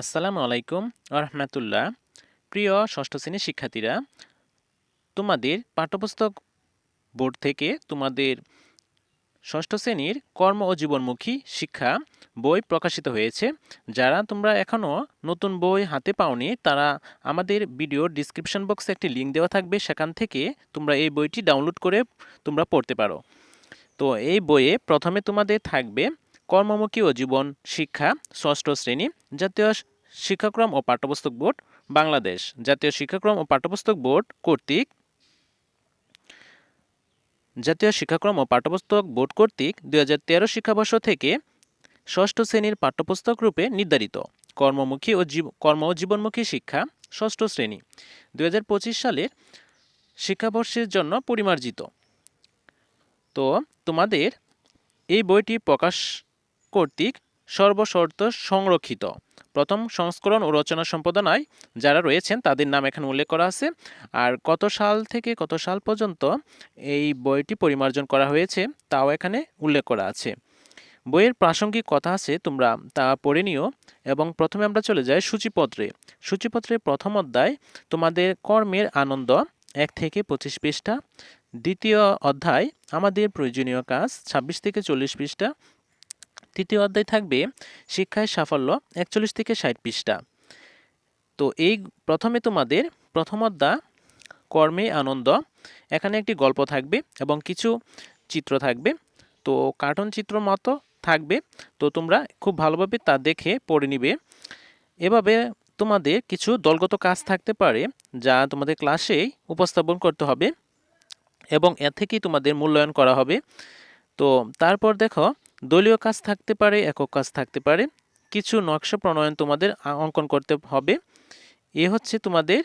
আসসালামু আলাইকুম রহমতুল্লাহ। প্রিয় ষষ্ঠ শ্রেণির শিক্ষার্থীরা, তোমাদের পাঠ্যপুস্তক বোর্ড থেকে তোমাদের ষষ্ঠ শ্রেণির কর্ম ও জীবনমুখী শিক্ষা বই প্রকাশিত হয়েছে। যারা তোমরা এখনও নতুন বই হাতে পাওনি, তারা আমাদের ভিডিওর ডিসক্রিপশন বক্সে একটি লিঙ্ক দেওয়া থাকবে। সেখান থেকে তোমরা এই বইটি ডাউনলোড করে তোমরা পড়তে পারো। তো এই বইয়ে প্রথমে তোমাদের থাকবে কর্মমুখী ও জীবন, শিক্ষা, ষষ্ঠ শ্রেণি, জাতীয় শিক্ষাক্রম ও পাঠ্যপুস্তক বোর্ড, বাংলাদেশ। জাতীয় শিক্ষাক্রম ও পাঠ্যপুস্তক বোর্ড কর্তৃক জাতীয় শিক্ষাক্রম ও পাঠ্যপুস্তক বোর্ড কর্তৃক দুই হাজার তেরো শিক্ষাবর্ষ থেকে ষষ্ঠ শ্রেণির পাঠ্যপুস্তক রূপে নির্ধারিত। কর্মমুখী ও কর্ম ও জীবনমুখী শিক্ষা, ষষ্ঠ শ্রেণি। দুই হাজার পঁচিশ সালের শিক্ষাবর্ষের জন্য পরিমার্জিত। তো তোমাদের এই বইটি প্রকাশ কর্তৃক সর্বশর্ত সংরক্ষিত। প্রথম সংস্করণ ও রচনা সম্পাদনায় যারা রয়েছেন তাদের নাম এখানে উল্লেখ করা আছে। আর কত সাল থেকে কত সাল পর্যন্ত এই বইটি পরিমার্জন করা হয়েছে তাও এখানে উল্লেখ করা আছে। বইয়ের প্রাসঙ্গিক কথা আছে, তোমরা তা পড়ে নিও এবং প্রথমে আমরা চলে যাই সূচিপত্রে। সূচিপত্রের প্রথম অধ্যায়, তোমাদের কর্মের আনন্দ, এক থেকে পঁচিশ পৃষ্ঠা। দ্বিতীয় অধ্যায়, আমাদের প্রয়োজনীয় কাজ, ছাব্বিশ থেকে চল্লিশ পৃষ্ঠা। তৃতীয় অধ্যায় থাকবে শিক্ষায় সাফল্য একচল্লিশ থেকে ষাট পৃষ্ঠা। তো এই প্রথমে তোমাদের প্রথম অধ্যায়, কর্মে আনন্দ। এখানে একটি গল্প থাকবে এবং কিছু চিত্র থাকবে। তো কার্টুন চিত্র মতো থাকবে। তো তোমরা খুব ভালোভাবে তা দেখে পড়ে নিবে। এভাবে তোমাদের কিছু দলগত কাজ থাকতে পারে যা তোমাদের ক্লাসেই উপস্থাপন করতে হবে এবং এ থেকেই তোমাদের মূল্যায়ন করা হবে। তো তারপর দেখো দলীয় কাজ থাকতে পারে, একক কাজ থাকতে পারে। কিছু নকশা প্রণয়ন তোমাদের অঙ্কন করতে হবে। এ হচ্ছে তোমাদের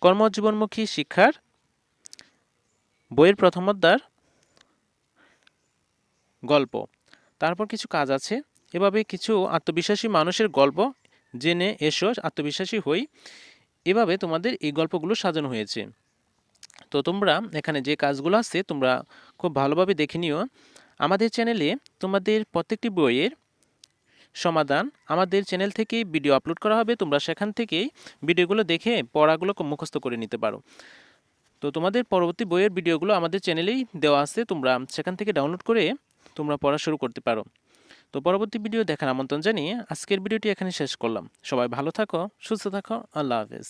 কর্মজীবনমুখী শিক্ষার বইয়ের প্রথম অধ্যার গল্প। তারপর কিছু কাজ আছে। এভাবে কিছু আত্মবিশ্বাসী মানুষের গল্প জেনে এসো, আত্মবিশ্বাসী হই। এভাবে তোমাদের এই গল্পগুলো সাজানো হয়েছে। তো তোমরা এখানে যে কাজগুলো আছে, তোমরা খুব ভালোভাবে দেখে নিও। আমাদের চ্যানেলে তোমাদের প্রত্যেকটি বইয়ের সমাধান আমাদের চ্যানেল থেকেই ভিডিও আপলোড করা হবে। তোমরা সেখান থেকেই ভিডিওগুলো দেখে পড়াগুলো মুখস্থ করে নিতে পারো। তো তোমাদের পরবর্তী বইয়ের ভিডিওগুলো আমাদের চ্যানেলেই দেওয়া আছে। তোমরা সেখান থেকে ডাউনলোড করে তোমরা পড়া শুরু করতে পারো। তো পরবর্তী ভিডিও দেখার আমন্ত্রণ জানিয়ে আজকের ভিডিওটি এখানে শেষ করলাম। সবাই ভালো থাকো, সুস্থ থাকো, আল্লাহ হাফেজ।